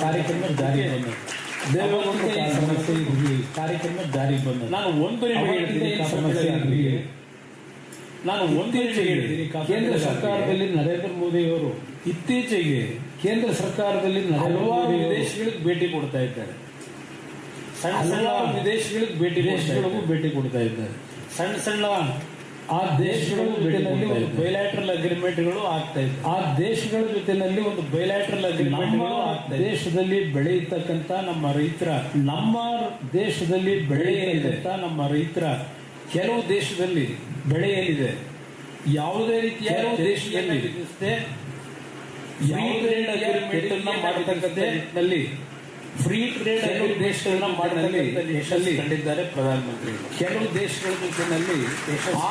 ಕಾರ್ಯಕ್ರಮ ಜಾರಿ ಬಂದದ್ದು ದೇವೇಗೌಡರ ಸಮಸ್ಯೆ ಇರಲಿ ಕಾರ್ಯಕ್ರಮ ಜಾರಿ ಬಂದದ್ದು ನಾನು ಒಂದು ಸಮಸ್ಯೆ ಇರಲಿ ನಾನು ಒಂದು ಹೇಳಿದ್ದೀನಿ ಕೇಂದ್ರ ಸರ್ಕಾರದಲ್ಲಿ ನರೇಂದ್ರ ಮೋದಿ ಅವರು ಇತ್ತೀಚೆಗೆ ಕೇಂದ್ರ ಸರ್ಕಾರದಲ್ಲಿ ಹಲವಾರು ವಿದೇಶಗಳಿಗೆ ಭೇಟಿ ಕೊಡ್ತಾ ಇದ್ದಾರೆ. ಹಲವಾರು ವಿದೇಶಗಳಿಗೆ ಭೇಟಿ ದೇಶಗಳಿಗೂ ಭೇಟಿ ಕೊಡ್ತಾ ಇದ್ದಾರೆ. ಸಣ್ಣ ಸಣ್ಣ ಆ ದೇಶಗಳಿಗೂ ಭೇಟಿ ಒಂದು ಬಯಲ ಬೈಲ್ಯಾಟ್ರಲ್ ಅಗ್ರಿಮೆಂಟ್ಗಳು ಆಗ್ತಾ ಇದೆ. ಆ ದೇಶಗಳ ಜೊತೆನಲ್ಲಿ ಒಂದು ಬೈಲ್ಯಾಟ್ರಲ್ ನಮ್ಮ ಅಗ್ರಿಮೆಂಟ್ಗಳು ದೇಶದಲ್ಲಿ ಬೆಳೆಯತಕ್ಕಂತ ನಮ್ಮ ರೈತರ ನಮ್ಮ ದೇಶದಲ್ಲಿ ಬೆಳೆಯತಕ್ಕಂತ ನಮ್ಮ ರೈತರ ಕೆಲವು ದೇಶದಲ್ಲಿ ಬೆಳೆ ಏನಿದೆ ಯಾವುದೇ ರೀತಿಯ ದೇಶದಲ್ಲಿ ಯಾವುದೇ ಅಗ್ರಿಮೆಂಟ್ ಮಾಡತಕ್ಕಂಥ ನಿಟ್ಟಿನಲ್ಲಿ ಫ್ರೀ ಟ್ರೇಡ್ ಕೆಲವು ದೇಶಗಳನ್ನ ಮಾಡಿದಲ್ಲಿ ದೇಶದಲ್ಲಿ ದೇಶದಲ್ಲಿ ಕಂಡಿದ್ದಾರೆ ಪ್ರಧಾನಮಂತ್ರಿ ಕೆಲವು ದೇಶಗಳ ಜೊತೆನಲ್ಲಿ ಯಶಸ್ಸು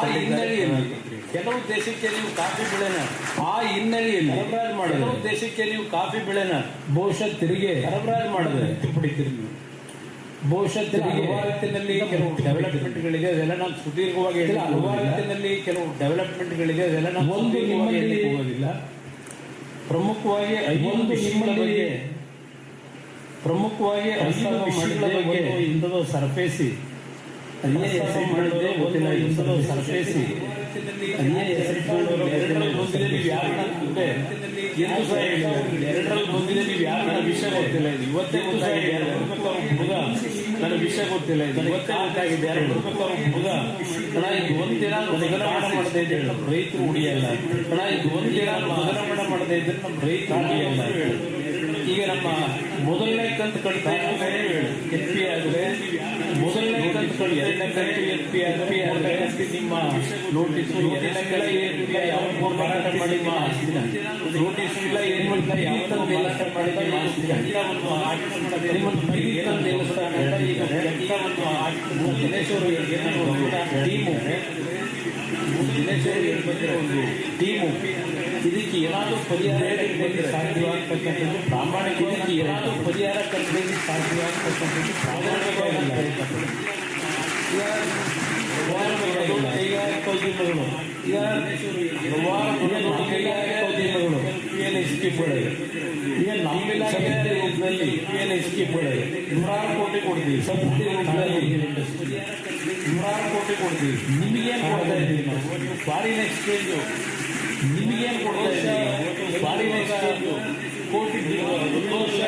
ಕೆಲವು ದೇಶಕ್ಕೆ ನೀವು ಕಾಫಿ ಬೆಳೆನ ಆ ಹಿನ್ನೆಲೆಯಲ್ಲಿ ಸರಬರಾಜು ಮಾಡಿದ್ರೆ. ಕೆಲವು ದೇಶಕ್ಕೆ ನೀವು ಕಾಫಿ ಬೆಳೆನ ಬಹುಶಃ ತೆರಿಗೆ ಸರಬರಾಜು ಮಾಡಿದ್ರೆ. ಪಡಿತೀರಿ ನೀವು ಬಹುಶಃ ತೆರಿಗೆ ಅಲವಾರತ್ತಿನಲ್ಲಿ ಕೆಲವು ಡೆವಲಪ್ಮೆಂಟ್ಗಳಿದೆ ಅದೆಲ್ಲ ನಾನು ಸುದೀರ್ಘವಾಗಿ ಇಲ್ಲ, ಹೇಳಿ ಕೆಲವು ಡೆವಲಪ್ಮೆಂಟ್ಗಳಿದೆ ಅದೆಲ್ಲ ನಾನು ಒಂದು ನಿಮ್ಮಲ್ಲಿ ಹೋಗೋದಿಲ್ಲ. ಪ್ರಮುಖವಾಗಿ ಐದು ಒಂದು ವಿಷಯಗಳ ಬಗ್ಗೆ ಪ್ರಮುಖವಾಗಿ ಐದು ವಿಷಯಗಳ ಬಗ್ಗೆ ಇಂಥದ್ದು ಸರ್ಫೇಸಿ ಹೆಸರು ಮಾಡಿದ್ದೆ ಗೊತ್ತಿಲ್ಲ ಇಂಥದ್ದು ಸರ್ಫೇಸಿ ಅದೇ ಹೆಸರು ಮಾಡೋರು ಎರಡರಲ್ಲಿ ನೀವು ವಿಷಯ ಗೊತ್ತಿಲ್ಲ ಇದು ಇವತ್ತೇ ಗೊತ್ತಾಗಿದೆ ಯಾರು ಬರ್ಬೇಕು ಅವ್ರ ನನ್ನ ವಿಷಯ ಗೊತ್ತಿಲ್ಲ ಇದು ಇವತ್ತೇ ಗೊತ್ತಾಗಿದೆ ಯಾರು ಬರ್ಬೇಕು ಅವ್ರ ಹುಡುಗ ಅಣ್ಣ ಇದು ಒಂದಿನ ಬದಲಾವಣೆ ಮಾಡದೇ ಇದ್ರೆ ನಮ್ಮ ರೈತರು ಉಳಿಯಲ್ಲ ಅಣ್ಣ ಇದು ಒಂದಿನ ನಮ್ಮ ರೈತರು ಉಳಿಯಲ್ಲ ಈಗ ನಮ್ಮ ಮೊದಲನೇ ಕಂತು ಕಟ್ತಾ ಎನ್ ಪಿ ಆದ್ರೆ ಮೊದಲನೇ ಕಂತು ಕಟ್ಟಿ, ಎರಡನೇ ಕಂತು ಎನ್ ಪಿ ಮೂರನೇ ಕಂತು ನಿಮ್ಮ ನೋಟಿಸ್ ಎರಡನೇ ಕೆಲ ಎನ್ ಪಿ ಯಾವ ಮಾರಾಟ ಮಾಡಿ ನಿಮ್ಮ ಆಸ್ತಿನ ನೋಟಿಸ್ ಇಲ್ಲ ಏನ್ ಮಾಡಿಲ್ಲ ಯಾವ ಮಾರಾಟ ಮಾಡಿದ ನಿಮ್ಮ ಆಸ್ತಿನ ಎಲ್ಲ ಒಂದು ಆಡಿಟ್ ಮಾಡೋದೇ ನಿಮ್ಮನ್ನು ಮೈಲಿಕಲ್ ದೇವಸ್ಥಾನ ಅಂತ ಈಗ ಎಲ್ಲ ಒಂದು ಆಡಿಟ್ ದಿನೇಶ್ ಅವರು ಏನೋ ಒಂದು ಟೀಮು ದಿನೇಶ್ ಅವರು ಏನು ಬಂದಿರೋ ಒಂದು ಟೀಮು ಇದಕ್ಕೆ ಏನಾದರೂ ಪರಿಹಾರ ಕಂಡುಹಿಡಿಯಲು ಸಾಧ್ಯವಾಗತಕ್ಕಂಥದ್ದು ಪ್ರಾಮಾಣಿಕ ಇದಕ್ಕೆ ಏನಾದರೂ ಪರಿಹಾರ ಕಂಡುಹಿಡಿಯಲು ಸಾಧ್ಯವಾಗತಕ್ಕಂಥದ್ದು ಪ್ರಾಮಾಣಿಕವಾಗಿಲ್ಲ ಈಗ ವ್ಯವಹಾರಗಳು, ಕೈಗಾರಿಕೋದ್ಯಮಗಳು ಈಗ ವ್ಯವಹಾರಗಳು, ಕೈಗಾರಿಕೋದ್ಯಮಗಳು ಪಿ ಎಲ್ ಎಸ್ ಸ್ಕೀಮ್ಗಳಿವೆ ಈಗ ನಮ್ಮ ಇಲಾಖೆ ರೂಪದಲ್ಲಿ ಪಿ ಎಲ್ ಎಸ್ ಸ್ಕೀಮ್ಗಳಿವೆ ನೂರಾರು ಕೋಟಿ ಕೊಡ್ತೀವಿ. ಸಬ್ಸಿಡಿ ರೂಪದಲ್ಲಿ ನೂರಾರು ಕೋಟಿ ಕೊಡ್ತೀವಿ. ನಿಮಗೇನು ಕೊಡ್ತಾ ಇದ್ದೀವಿ ನಾವು? ಫಾರಿನ್ ಎಕ್ಸ್ಚೇಂಜು ನಿಮಗೇನು ಕೊಡ್ತಾ ಇದ್ದೀವಿ ಫಾರಿನ್ ಎಕ್ಸ್ಚೇಂಜು ಕೋಟಿ ಒಂದು ವರ್ಷ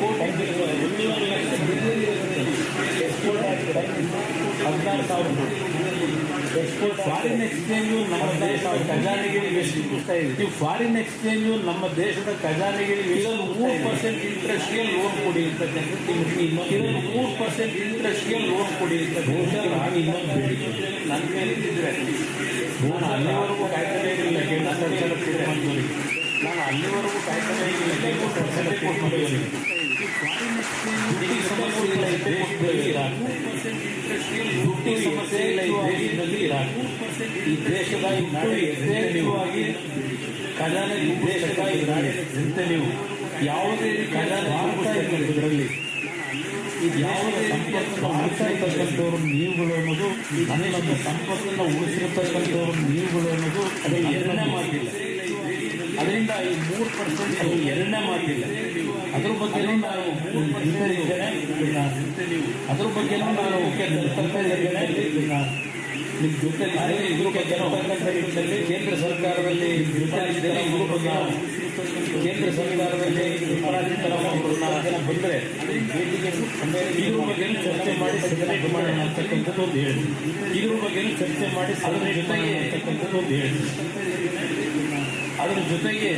ಕೋಟಿ ಕೋಟಿ ಎಕ್ಸ್ಪೋರ್ಟ್ ಫಾರಿನ್ ಎಕ್ಸ್ಚೇಂಜು ನಮ್ಮ ದೇಶದ ಖಜಾನೆಗೆ ಎಷ್ಟು ಕೊಡ್ತಾ ಇದೆ ನೀವು ಫಾರಿನ್ ಎಕ್ಸ್ಚೇಂಜು ನಮ್ಮ ದೇಶದ ಖಜಾನೆಗೆ ಇದೊಂದು ಮೂರು ಪರ್ಸೆಂಟ್ ಇಂಟ್ರೆಸ್ಟ್ಗೆ ಲೋನ್ ಕೊಡಿ ಅಂತಕ್ಕಂಥದ್ದು ನಿಮ್ಗೆ ಇನ್ನೊಂದು ಇದೊಂದು ಮೂರು ಪರ್ಸೆಂಟ್ ಇಂಟ್ರೆಸ್ಟ್ಗೆ ಲೋನ್ ಕೊಡಿ ಅಂತ ಬಹುಶಃ ನಾನು ಇನ್ನೊಂದು ಬೇಡಿಕೆ ನನ್ನ ಮೇಲೆ ಇದ್ದಿದ್ರೆ ನಾನು ಅಲ್ಲಿವರೆಗೂ ಕಾಯ್ತಾನೆ ಇರಲಿಲ್ಲ ಕೇಂದ್ರ ಸರ್ಕಾರ ತೀರ್ಮಾನದವರಿಗೆ ನಾನು ಅಲ್ಲಿವರೆಗೂ ಕಾಯ್ತಾನೆ ಇರಲಿಲ್ಲ ಕೇಂದ್ರ ಸರ್ಕಾರ ತೀರ್ಮಾನದವರಿಗೆ ದುಡ್ಡಿನ ಸಮಸ್ಯೆ ಇಲ್ಲ ಈ ದೇಶದಲ್ಲಿ ಈ ದೇಶದ ಈ ನಾಡಿಗೆ ಖಜಾನೆ ಈ ದೇಶದ ಈ ನಾಡಿನ ಜನತೆ ನೀವು. ಯಾವುದೇ ರೀತಿ ಖಜಾನೆ ಇದರಲ್ಲಿ. ಇದು ಯಾವುದೇ ಸಂಪತ್ತನ್ನು ಉಳಿಸಿರ್ತಕ್ಕಂಥವ್ರು ನೀವುಗಳು ಅನ್ನೋದು ನನ್ನ ನಮ್ಮ ಸಂಪತ್ತನ್ನು ಉಳಿಸಿರ್ತಕ್ಕಂಥವ್ರು ನೀವುಗಳು ಅನ್ನೋದು ಅದು ಎರಡನೇ ಮಾತಿಲ್ಲ. ಅದರಿಂದ ಈ ಮೂರು ಪರ್ಸೆಂಟ್ ಅದು ಎರಡನೇ ಮಾತಿಲ್ಲ. ಅದ್ರ ಬಗ್ಗೆ ನಾವು ಇದ್ದೇನೆ ಅದ್ರ ಬಗ್ಗೆ ನಾವು ನಿಮ್ಮ ಜೊತೆ ಇದ್ರ ಬಗ್ಗೆ ನಿಟ್ಟಿನಲ್ಲಿ ಕೇಂದ್ರ ಸರ್ಕಾರದಲ್ಲಿ ಜೊತೆಲಿದ್ದೇನೆ ಇದ್ರ ಕೇಂದ್ರ ಸರ್ಕಾರದಲ್ಲಿ ಅಪರಾಧಿತರ ಬಂದರೆ ಇದ್ರ ಬಗ್ಗೆ ಚರ್ಚೆ ಮಾಡಿ ಸೆಲೆಕ್ಟ್ ಮಾಡೋಣ ಅಂತಕ್ಕಂಥದ್ದು ಒಂದು ಹೇಳಿ. ಇದ್ರ ಬಗ್ಗೆ ಚರ್ಚೆ ಮಾಡಿ ಸೆಲೆಕ್ಟ್ ಮಾಡೋಣ ಅಂತಕ್ಕಂಥದ್ದು ಒಂದು ಹೇಳಿ. ಅದರ ಜೊತೆಗೆ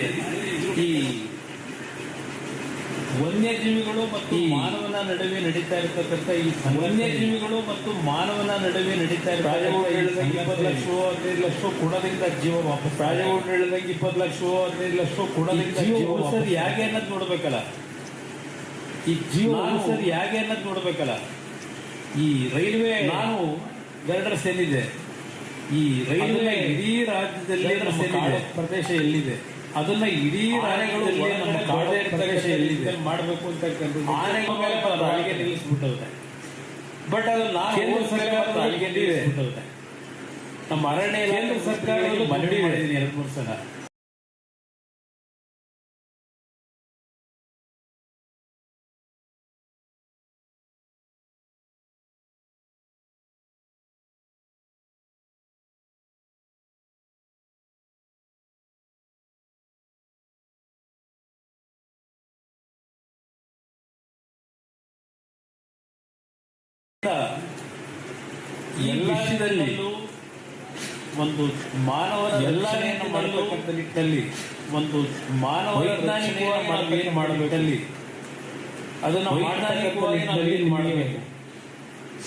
ಈ ವನ್ಯಜೀವಿಗಳು ಮತ್ತು ಮಾನವನ ನಡುವೆ ನಡೀತಾ ಇರತಕ್ಕಂಥ ಈ ವನ್ಯಜೀವಿಗಳು ಮತ್ತು ಮಾನವನ ನಡುವೆ ನಡೀತಾ ಇರತಕ್ಕಂಥ ಇಪ್ಪತ್ತು ಲಕ್ಷವೋ ಹದಿನೈದು ಲಕ್ಷ ಕೊಡೋದ್ರಿಂದ ಜೀವ ವಾಪಸ್ ರಾಜಗೌಡ ಹೇಳಿದಂಗೆ ಇಪ್ಪತ್ತು ಲಕ್ಷವೋ ಹದಿನೈದು ಲಕ್ಷ ಕೊಡೋದ್ರಿಂದ ಜೀವ ಸರ್ ಹೇಗೆ ಅನ್ನೋದು ನೋಡ್ಬೇಕಲ್ಲ. ಈ ಜೀವ ಸರ್ ಹೇಗೆ ಅನ್ನೋದು ನೋಡ್ಬೇಕಲ್ಲ. ಈ ರೈಲ್ವೆ ನಾನು ಗರ್ಡರ್ ಸೇನಿದೆ ಈ ರೈಲ್ವೆ ಇಡೀ ರಾಜ್ಯದಲ್ಲಿ ಪ್ರದೇಶ ಎಲ್ಲಿದೆ? ಅದನ್ನ ಇಡೀ ಆನೆಗಳು ನಮ್ಮ ಮಾಡಬೇಕು ಅಂತ ಆನೆಗಳ ಮೇಲೆ ಅಲ್ಲಿಗೆ ನಿಲ್ಲಿಸ್ಬಿಟ್ಟವ್ರೆ. ಬಟ್ ಅದು ನಾನು ಕೇಂದ್ರ ಸರ್ಕಾರ ಅಲ್ಲಿಗೆ ನಮ್ಮ ಅರಣ್ಯ ಕೇಂದ್ರ ಸರ್ಕಾರ ಮನವಿ ಮಾಡಿದ್ದೀನಿ ಎರಡು ಮೂರು ಸಲ. ಎಲ್ಲ ವಿಷಯದಲ್ಲಿ ಒಂದು ಮಾನವ ಎಲ್ಲ ಮಾಡಬೇಕಂತ ನಿಟ್ಟಿನಲ್ಲಿ ಒಂದು ಮಾನವ ವೈಜ್ಞಾನಿಕವಾಗಿ ಏನು ಮಾಡಬೇಕಲ್ಲಿ ಅದನ್ನು ವೈಜ್ಞಾನಿಕವಾಗಿ ಮಾಡಬೇಕು.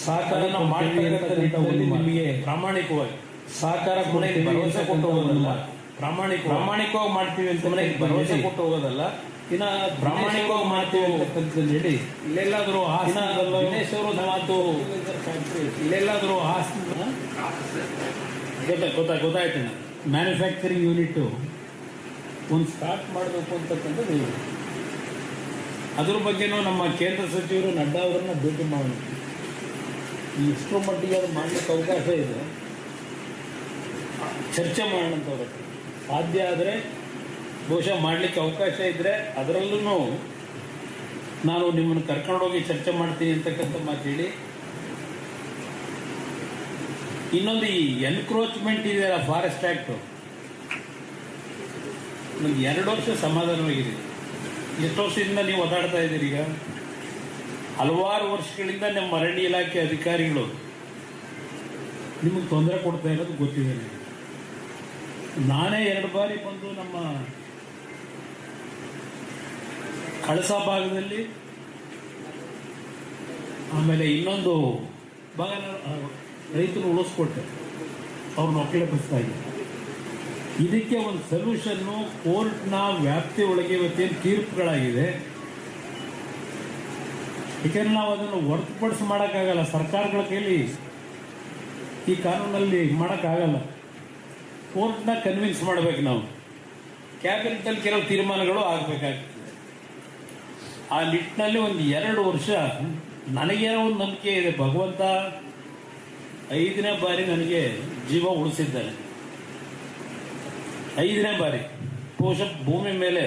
ಸಾಕ ಮಾಡ್ತಕ್ಕಂಥ ನಿಟ್ಟಿನಲ್ಲಿ ನಿಮಗೆ ಪ್ರಾಮಾಣಿಕವಾಗಿ. ಸಾಕಾರ ಕೊನೆಗೆ ಭರವಸೆ ಕೊಟ್ಟು ಹೋಗೋದಲ್ಲ. ಪ್ರಾಮಾಣಿಕ ಪ್ರಾಮಾಣಿಕವಾಗಿ. ಮಾಡ್ತೀವಿ ಅಂತ ಭರವಸೆ. ಕೊಟ್ಟು ಹೋಗೋದಲ್ಲ. ಇನ್ನ ಪ್ರಾಮಾಣಿಕವಾಗಿ ಮಾತು ಹೇಳಿ. ಇಲ್ಲೆಲ್ಲಾದರೂ ಹಾಸನ ವಿನೇಶ್ವರದ ಮಾತು ಇಲ್ಲೆಲ್ಲಾದರೂ ಹಾಸನ ಗೊತ್ತಾಯ್ತು ಗೊತ್ತಾಯ್ತು ಗೊತ್ತಾಯ್ತು. ಮ್ಯಾನುಫ್ಯಾಕ್ಚರಿಂಗ್ ಯೂನಿಟ್ ಒಂದು ಸ್ಟಾರ್ಟ್ ಮಾಡಬೇಕು ಅಂತಕ್ಕಂಥದ್ದು ನೀವು. ಅದ್ರ ಬಗ್ಗೆನೂ ನಮ್ಮ ಕೇಂದ್ರ ಸಚಿವರು ನಡ್ಡಾ ಅವರನ್ನ ಭೇಟಿ ಮಾಡೋಣ. ಈ ಇಷ್ಟರ ಮಟ್ಟಿಗೆ ಅದು ಮಾಡಲಿಕ್ಕೆ ಅವಕಾಶ ಇದೆ. ಚರ್ಚೆ ಮಾಡೋಣ. ಸಾಧ್ಯ ಆದರೆ ಬಹುಶಃ ಮಾಡಲಿಕ್ಕೆ ಅವಕಾಶ ಇದ್ದರೆ ಅದರಲ್ಲೂ ನಾನು ನಿಮ್ಮನ್ನು ಕರ್ಕೊಂಡೋಗಿ ಚರ್ಚೆ ಮಾಡ್ತೀನಿ ಅಂತಕ್ಕಂಥ ಮಾತು ಹೇಳಿ. ಇನ್ನೊಂದು ಈ ಎನ್ಕ್ರೋಚ್ಮೆಂಟ್ ಇದೆಯಲ್ಲ ಫಾರೆಸ್ಟ್ ಆ್ಯಕ್ಟು ನನಗೆ ಎರಡು ವರ್ಷ ಸಮಾಧಾನವಾಗಿದೆ. ಎಷ್ಟು ವರ್ಷದಿಂದ ನೀವು ಓದಾಡ್ತಾ ಇದ್ದೀರಿ ಈಗ? ಹಲವಾರು ವರ್ಷಗಳಿಂದ ನಮ್ಮ ಅರಣ್ಯ ಇಲಾಖೆ ಅಧಿಕಾರಿಗಳು ನಿಮಗೆ ತೊಂದರೆ ಕೊಡ್ತಾ ಇರೋದು ಗೊತ್ತಿದೆ ನಾನೇ ಎರಡು ಬಾರಿ ಬಂದು ನಮ್ಮ ಕಳಸ ಭಾಗದಲ್ಲಿ ಆಮೇಲೆ ಇನ್ನೊಂದು ಭಾಗ ರೈತರು ಉಳಿಸ್ಕೊಟ್ಟೆ ಅವ್ರನ್ನ ಒಕ್ಕಲೆಬ್ಬಿಸ್ತಾ ಇದ್ದೆ ಇದಕ್ಕೆ ಒಂದು ಸೊಲ್ಯೂಷನ್ನು ಕೋರ್ಟ್ನ ವ್ಯಾಪ್ತಿ ಒಳಗೆ ಇವತ್ತೇನು ತೀರ್ಪುಗಳಾಗಿದೆ. ಏಕೆಂದ್ರೆ ನಾವು ಅದನ್ನು ಹೊರತುಪಡಿಸಿ ಮಾಡೋಕ್ಕಾಗಲ್ಲ. ಸರ್ಕಾರಗಳ ಕೈಲಿ ಈ ಕಾನೂನಲ್ಲಿ ಮಾಡೋಕ್ಕಾಗಲ್ಲ. ಕೋರ್ಟ್ನ ಕನ್ವಿನ್ಸ್ ಮಾಡ್ಬೇಕು ನಾವು. ಕ್ಯಾಬಿನೆಟಲ್ಲಿ ಕೆಲವು ತೀರ್ಮಾನಗಳು ಆಗಬೇಕಾಗ್ತದೆ. ಆ ನಿಟ್ಟಿನಲ್ಲಿ ಒಂದು ಎರಡು ವರ್ಷ ನನಗೇನೋ ಒಂದು ನಂಬಿಕೆ ಇದೆ. ಭಗವಂತ ಐದನೇ ಬಾರಿ ನನಗೆ ಜೀವ ಉಳಿಸಿದ್ದಾನೆ ಐದನೇ ಬಾರಿ ಕೋಶ ಭೂಮಿ ಮೇಲೆ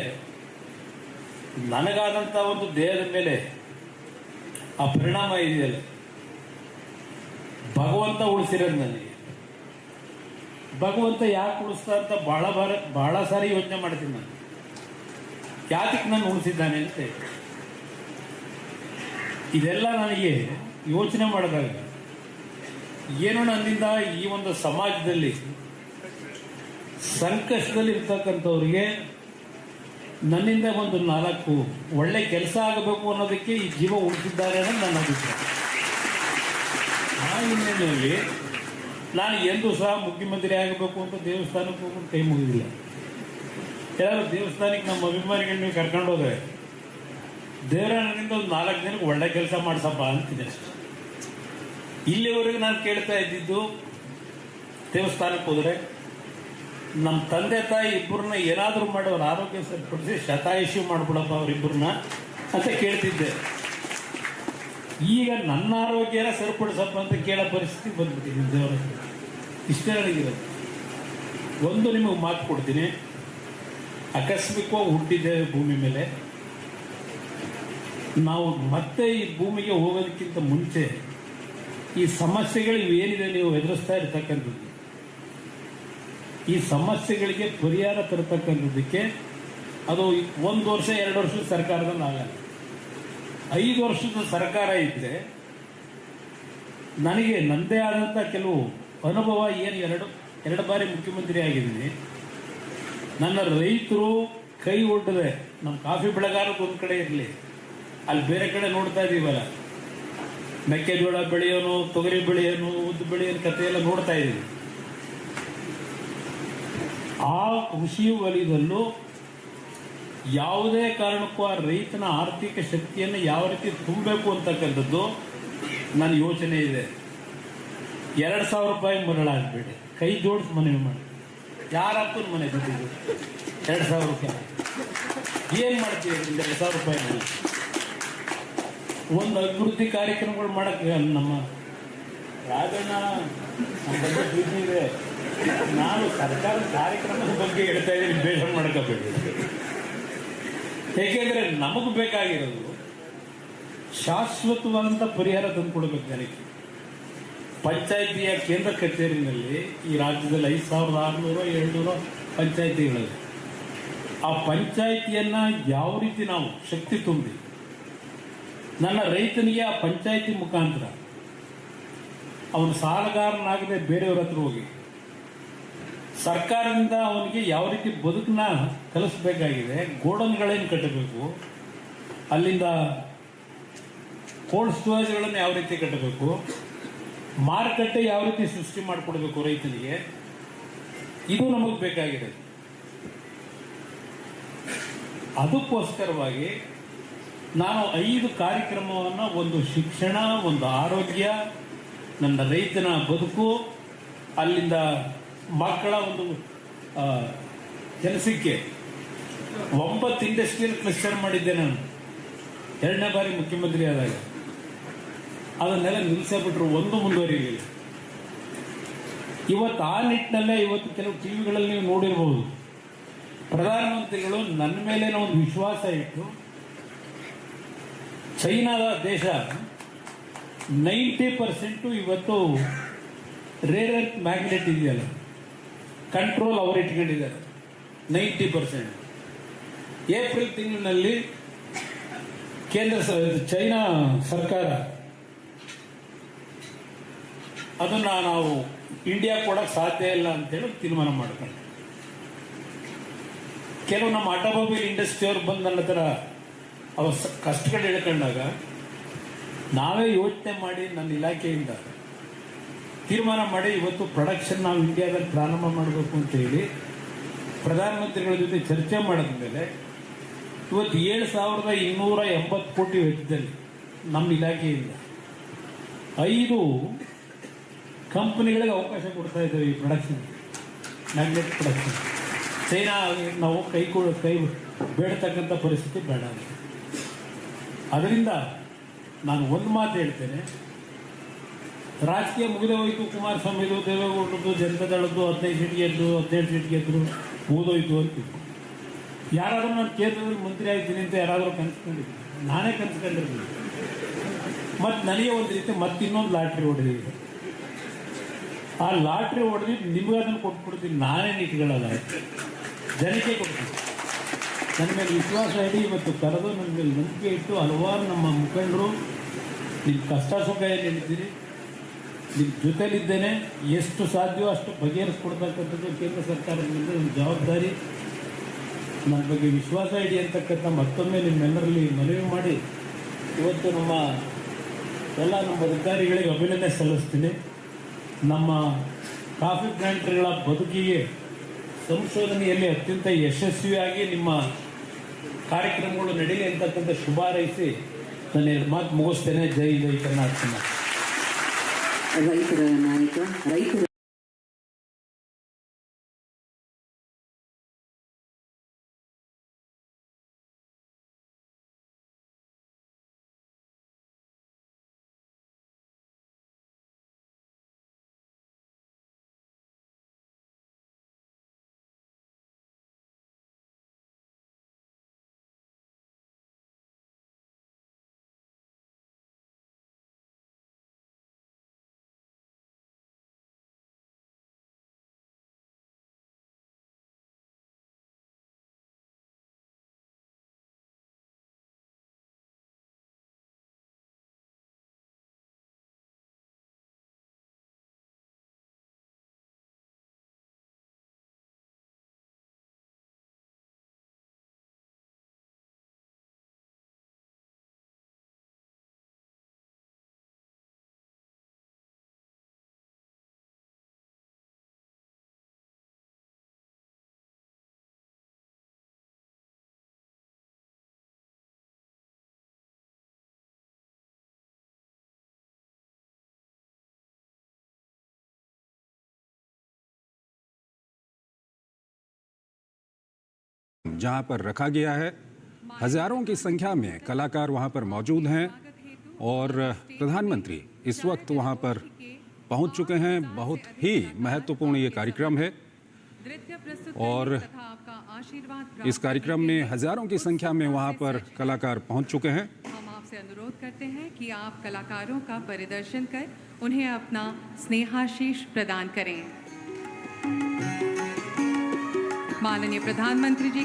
ನನಗಾದಂಥ ಒಂದು ದೇಹದ ಮೇಲೆ ಆ ಪರಿಣಾಮ ಇದೆಯಲ್ಲ. ಭಗವಂತ ಉಳಿಸಿರೋದು ನನಗೆ. ಭಗವಂತ ಯಾಕೆ ಉಳಿಸ್ತಾ ಅಂತ ಬಾರ ಬಹಳ ಸಾರಿ ಯೋಚನೆ ಮಾಡ್ತೀನಿ ನಾನು. ಯಾತಕ್ಕೆ ನಾನು ಉಳಿಸಿದ್ದಾನೆ ಅಂತ. ಇದೆಲ್ಲ ನನಗೆ ಯೋಚನೆ ಮಾಡಿದಾಗ ಏನೋ ನನ್ನಿಂದ ಈ ಒಂದು ಸಮಾಜದಲ್ಲಿ ಸಂಕಷ್ಟದಲ್ಲಿ ಇರ್ತಕ್ಕಂಥವ್ರಿಗೆ ನನ್ನಿಂದ ಒಂದು ನಾಲ್ಕು ಒಳ್ಳೆ ಕೆಲಸ ಆಗಬೇಕು ಅನ್ನೋದಕ್ಕೆ ಈ ಜೀವ ಉಳಿಸಿದ್ದಾರೆ ಅನ್ನೋದು ನನ್ನ ಅಭಿಪ್ರಾಯ. ಆ ಹಿನ್ನೆಲೆಯಲ್ಲಿ ನಾನು ಎಂದೂ ಸಹ ಮುಖ್ಯಮಂತ್ರಿ ಆಗಬೇಕು ಅಂತ ದೇವಸ್ಥಾನಕ್ಕೆ ಹೋಗೋದು ಕೈ ಮುಗಿದಿಲ್ಲ. ಯಾರು ದೇವಸ್ಥಾನಕ್ಕೆ ನಮ್ಮ ಅಭಿಮಾನಿಗಳನ್ನ ಕರ್ಕೊಂಡು ದೇವರ ಒಂದು ನಾಲ್ಕು ಜನಕ್ಕೆ ಒಳ್ಳೆ ಕೆಲಸ ಮಾಡಿಸಪ್ಪ ಅಂತಿದೆ ಇಲ್ಲಿವರೆಗೂ ನಾನು ಕೇಳ್ತಾ ಇದ್ದಿದ್ದು, ದೇವಸ್ಥಾನಕ್ಕೆ ಹೋದರೆ ನಮ್ಮ ತಂದೆ ತಾಯಿ ಇಬ್ಬರನ್ನ ಏನಾದರೂ ಮಾಡಿ ಅವ್ರ ಆರೋಗ್ಯ ಸರಿಪಡಿಸಿ ಶತಾಯುಷಿ ಮಾಡ್ಬಿಡಪ್ಪ ಅವರಿಬ್ಬರನ್ನ ಅಂತ ಕೇಳ್ತಿದ್ದೆ. ಈಗ ನನ್ನ ಆರೋಗ್ಯನ ಸರಿಪಡಿಸಪ್ಪ ಅಂತ ಕೇಳೋ ಪರಿಸ್ಥಿತಿ ಬಂದ್ಬಿಟ್ಟಿದೆ ದೇವರ. ಇಷ್ಟೇ ನನಗಿರೋದು ಒಂದು ನಿಮಗೆ ಮಾತು ಕೊಡ್ತೀನಿ. ಆಕಸ್ಮಿಕವಾಗಿ ಹುಟ್ಟಿದ್ದೇವೆ ಭೂಮಿ ಮೇಲೆ. ನಾವು ಮತ್ತೆ ಈ ಭೂಮಿಗೆ ಹೋಗೋದಕ್ಕಿಂತ ಮುಂಚೆ ಈ ಸಮಸ್ಯೆಗಳು ಏನಿದೆ ನೀವು ಎದುರಿಸ್ತಾ ಇರ್ತಕ್ಕಂಥದ್ದು? ಈ ಸಮಸ್ಯೆಗಳಿಗೆ ಪರಿಹಾರ ತರತಕ್ಕಂಥದ್ದಕ್ಕೆ ಅದು ಒಂದು ವರ್ಷ, ಎರಡು ವರ್ಷದ ಸರ್ಕಾರದಲ್ಲಿ ಆಗಲ್ಲ. ಐದು ವರ್ಷದ ಸರ್ಕಾರ ಇದ್ದರೆ ನನಗೆ ನನ್ನದೇ ಆದಂಥ ಕೆಲವು ಅನುಭವ ಏನು ಎರಡು ಎರಡು ಬಾರಿ ಮುಖ್ಯಮಂತ್ರಿ ಆಗಿದ್ದೀನಿ. ನನ್ನ ರೈತರು ಕೈ ಒಡ್ಡದೆ, ನಮ್ಮ ಕಾಫಿ ಬೆಳೆಗಾರಕ್ಕೆ ಒಂದು ಕಡೆ ಇರಲಿ ಅಲ್ಲಿ ಬೇರೆ ಕಡೆ ನೋಡ್ತಾ ಇದ್ದೀವಲ್ಲ ಮೆಕ್ಕೆಜೋಳ ಬೆಳೆಯೋನು, ತೊಗರಿ ಬೆಳೆಯೋನು, ಉದ್ದು ಬೆಳೆಯೋನು ಕಥೆ ಎಲ್ಲ ನೋಡ್ತಾ ಇದ್ದೀವಿ ಆ ಕೃಷಿ ವಲಯದಲ್ಲೂ ಯಾವುದೇ ಕಾರಣಕ್ಕೂ ಆ ರೈತನ ಆರ್ಥಿಕ ಶಕ್ತಿಯನ್ನು ಯಾವ ರೀತಿ ತುಂಬಬೇಕು ಅಂತಕ್ಕಂಥದ್ದು ನನ್ನ ಯೋಚನೆ ಇದೆ. ಎರಡು ಸಾವಿರ ರೂಪಾಯಿ ಮರಳಾಗಬೇಡಿ ಕೈ ಜೋಡಿಸಿ ಮನವಿ ಮಾಡಿ. ಯಾರಾಗ್ತು ಮನೆ ಬಿಟ್ಟಿದ್ದು ಎರಡು ಸಾವಿರ ರೂಪಾಯಿ. ಏನು ಮಾಡ್ತೀವಿ ಎರಡು ಸಾವಿರ ರೂಪಾಯಿ ಮನೆ. ಒಂದು ಅಭಿವೃದ್ಧಿ ಕಾರ್ಯಕ್ರಮಗಳು ಮಾಡೋಕ್ಕೆ ನಮ್ಮ ರಾಜಣ್ಣ, ನಮ್ಮ ಬಗ್ಗೆ ನಾನು ಸರ್ಕಾರದ ಕಾರ್ಯಕ್ರಮದ ಬಗ್ಗೆ ಹೇಳ್ತಾ ಇದ್ದೀನಿ ಬೇಜಾರು ಮಾಡ್ಕೋಬೇಡಿ ಏಕೆಂದರೆ ನಮಗೆ ಬೇಕಾಗಿರೋದು ಶಾಶ್ವತವಾದಂಥ ಪರಿಹಾರ ತಂದುಕೊಡ್ಬೇಕು ಜನಕ್ಕೆ. ಪಂಚಾಯಿತಿಯ ಕೇಂದ್ರ ಕಚೇರಿನಲ್ಲಿ ಈ ರಾಜ್ಯದಲ್ಲಿ ಐದು ಸಾವಿರದ ಆರುನೂರು, ಏಳ್ನೂರು ಪಂಚಾಯಿತಿಗಳಿವೆ ಆ ಪಂಚಾಯಿತಿಯನ್ನು ಯಾವ ರೀತಿ ನಾವು ಶಕ್ತಿ ತುಂಬಿ ನನ್ನ ರೈತನಿಗೆ ಆ ಪಂಚಾಯಿತಿ ಮುಖಾಂತರ ಅವನು ಸಾಲಗಾರನಾಗದೆ ಬೇರೆಯವ್ರ ಹತ್ರ ಹೋಗಿ, ಸರ್ಕಾರದಿಂದ ಅವನಿಗೆ ಯಾವ ರೀತಿ ಬದುಕನ್ನ ಕಲಿಸ್ಬೇಕಾಗಿದೆ, ಗೋಡನ್ಗಳೇನು ಕಟ್ಟಬೇಕು, ಅಲ್ಲಿಂದ ಕೋಲ್ಡ್ ಸ್ಟೋರೇಜ್ಗಳನ್ನು ಯಾವ ರೀತಿ ಕಟ್ಟಬೇಕು, ಮಾರುಕಟ್ಟೆ ಯಾವ ರೀತಿ ಸೃಷ್ಟಿ ಮಾಡಿಕೊಡ್ಬೇಕು ರೈತನಿಗೆ, ಇದು ನಮಗೆ ಬೇಕಾಗಿದೆ. ಅದಕ್ಕೋಸ್ಕರವಾಗಿ ನಾನು ಐದು ಕಾರ್ಯಕ್ರಮವನ್ನು, ಒಂದು ಶಿಕ್ಷಣ, ಒಂದು ಆರೋಗ್ಯ, ನನ್ನ ರೈತನ ಬದುಕು, ಅಲ್ಲಿಂದ ಮಕ್ಕಳ ಒಂದು ಕೆಲಸಕ್ಕೆ ಒಂಬತ್ತು ಇಂಡಸ್ಟ್ರಿಯಲ್ ಕ್ಲಸ್ಟರ್ ಮಾಡಿದ್ದೆ ನಾನು. ಎರಡನೇ ಬಾರಿ ಮುಖ್ಯಮಂತ್ರಿ ಆದಾಗ. ಅದನ್ನೆಲ್ಲ ನಿಲ್ಲಿಸಬಿಟ್ರು, ಒಂದು ಮುಂದುವರಿಲಿಲ್ಲ. ಇವತ್ತು ಆ ನಿಟ್ಟಿನಲ್ಲೇ ಇವತ್ತು ಕೆಲವು ಟಿ ವಿಗಳಲ್ಲಿ ನೀವು ನೋಡಿರಬಹುದು ಪ್ರಧಾನಮಂತ್ರಿಗಳು ನನ್ನ ಮೇಲೇನೋ ಒಂದು ವಿಶ್ವಾಸ ಇಟ್ಟು ಚೈನಾದ ದೇಶ ನೈಂಟಿ ಪರ್ಸೆಂಟು ಇವತ್ತು ರೇರ್ ಅರ್ತ್ ಮ್ಯಾಗ್ನೆಟ್ ಇದೆಯಲ್ಲ, ಕಂಟ್ರೋಲ್ ಅವರು ಇಟ್ಕೊಂಡಿದ್ದಾರೆ. Ninety percent. ಏಪ್ರಿಲ್ ತಿಂಗಳಿನಲ್ಲಿ ಕೇಂದ್ರ ಚೈನಾ ಸರ್ಕಾರ, ಅದನ್ನ ನಾವು ಇಂಡಿಯಾ ಕೊಡಕ್ಕೆ ಸಾಧ್ಯ ಇಲ್ಲ ಅಂತೇಳಿ ತೀರ್ಮಾನ ಮಾಡ್ಕೊಂಡು ಕೆಲವು ನಮ್ಮ ಆಟೋಮೊಬೈಲ್ ಇಂಡಸ್ಟ್ರಿಯವ್ರು ಬಂದು ನನ್ನ ಹತ್ರ ಅವ್ರ ಸ- ಕಷ್ಟಗಳು ಹೇಳ್ಕೊಂಡಾಗ, ನಾವೇ ಯೋಚನೆ ಮಾಡಿ ನನ್ನ ಇಲಾಖೆಯಿಂದ ತೀರ್ಮಾನ ಮಾಡಿ ಇವತ್ತು ಪ್ರೊಡಕ್ಷನ್ ನಾವು ಇಂಡಿಯಾದಲ್ಲಿ ಪ್ರಾರಂಭ ಮಾಡಬೇಕು ಅಂತ ಹೇಳಿ ಪ್ರಧಾನಮಂತ್ರಿಗಳ ಜೊತೆ ಚರ್ಚೆ ಮಾಡಿದ ಮೇಲೆ ಇವತ್ತು ಏಳು ಸಾವಿರದ ಇನ್ನೂರ ಎಂಬತ್ತು ಕೋಟಿ ವೆಚ್ಚದಲ್ಲಿ ನಮ್ಮ ಇಲಾಖೆಯಿಂದ ಐದು ಕಂಪನಿಗಳಿಗೆ ಅವಕಾಶ ಕೊಡ್ತಾ ಇದ್ದೇವೆ ಈ ಪ್ರೊಡಕ್ಷನ್ ಮ್ಯಾಗ್ನೆಟ್ ಪ್ರೊಡಕ್ಷನ್ ಚೈನಾ, ನಾವು ಕೈ ಕೈ ಬೇಡತಕ್ಕಂಥ ಪರಿಸ್ಥಿತಿ ಬೇಡ ಅದರಿಂದ ನಾನು ಒಂದು ಮಾತು ಹೇಳ್ತೇನೆ. ರಾಜಕೀಯ ಮುಗಿದೇ ಹೋಯ್ತು ಕುಮಾರಸ್ವಾಮಿದು ದೇವೇಗೌಡರದು ಜನತಾದಳದ್ದು ಹದಿನೈದು ಸೀಟ್ ಗೆದ್ದು, ಹದಿನೇಳು ಸೀಟ್ ಗೆದ್ದರು ಮುಗಿದೋಯ್ತು ಅಂತ ಯಾರಾದರೂ ನಾನು ಕೇಂದ್ರದಲ್ಲಿ ಮಂತ್ರಿ ಆಗ್ತೀನಿ ಅಂತ ಯಾರಾದರೂ ಕನ್ಸ್ಕೊಂಡಿದ್ದೀನಿ ನಾನೇ ಕನ್ಸ್ಕೊಂಡಿರ್ತೀನಿ ಮತ್ತು ನನಗೆ ಒಂದು ರೀತಿ ಮತ್ತೆ ಇನ್ನೊಂದು ಲಾಟ್ರಿ ಹೊಡೆದಿದೆ. ಆ ಲಾಟ್ರಿ ಹೊಡೆದಿದ್ದು ನಿಮ್ಗೆ ಅದನ್ನು ಕೊಟ್ಬಿಡ್ತೀನಿ, ನಾನೇ ಇಟ್ಕೊಳ್ಳಲ್ಲ ಜನಕ್ಕೆ ಕೊಡ್ತೀನಿ. ನನ್ನ ಮೇಲೆ ವಿಶ್ವಾಸ ಇಡಿ ಮತ್ತು ಕರೆದು ನನ್ನ ಮೇಲೆ ನಂಬಿಕೆ ಇಟ್ಟು ಹಲವಾರು ನಮ್ಮ ಮುಖಂಡರು ನಿಮ್ಮ ಕಷ್ಟ ಸುಖ ಏನು ಹೇಳಿದ್ದೀರಿ ನಿಮ್ಮ ಜೊತೆಯಲ್ಲಿದ್ದೇನೆ ಎಷ್ಟು ಸಾಧ್ಯವೋ ಅಷ್ಟು ಬಗೆಹರಿಸ್ಕೊಡ್ತಕ್ಕಂಥದ್ದು ಕೇಂದ್ರ ಸರ್ಕಾರದಿಂದ ಒಂದು ಜವಾಬ್ದಾರಿ. ನನ್ನ ಬಗ್ಗೆ ವಿಶ್ವಾಸ ಇಡಿ ಅಂತಕ್ಕಂಥ ಮತ್ತೊಮ್ಮೆ ನಿಮ್ಮೆಲ್ಲರಲ್ಲಿ ಮನವಿ ಮಾಡಿ, ಇವತ್ತು ನಮ್ಮ ಎಲ್ಲ ನಮ್ಮ ಅಧಿಕಾರಿಗಳಿಗೆ ಅಭಿನಂದನೆ ಸಲ್ಲಿಸ್ತೀನಿ. ನಮ್ಮ ಕಾಫಿ ಪ್ಲಾಂಟ್ಗಳ ಬದುಕಿಗೆ ಸಂಶೋಧನೆಯಲ್ಲಿ ಅತ್ಯಂತ ಯಶಸ್ವಿಯಾಗಿ ನಿಮ್ಮ ಕಾರ್ಯಕ್ರಮಗಳು ನಡೀಲಿ ಅಂತಕ್ಕಂಥ ಶುಭ ಹಾರೈಸಿ ನಾನು ಮಾತು ಮುಗಿಸ್ತೇನೆ. ಜೈ ಜೈ ಕರ್ನಾಟಕ. ರೈತರ ನಾಯಕ ರೈತರ जहाँ पर रखा गया है। हज़ारों की संख्या में कलाकार वहाँ पर मौजूद हैं और प्रधानमंत्री इस वक्त वहाँ पर पहुँच चुके हैं। बहुत ही महत्वपूर्ण ये कार्यक्रम है और इस कार्यक्रम में हज़ारों की संख्या में वहाँ पर कलाकार पहुँच चुके हैं। हम आपसे अनुरोध करते हैं कि आप कलाकारों का परिदर्शन कर उन्हें अपना स्नेहाशीष प्रदान करें। माननीय प्रधानमंत्री जी।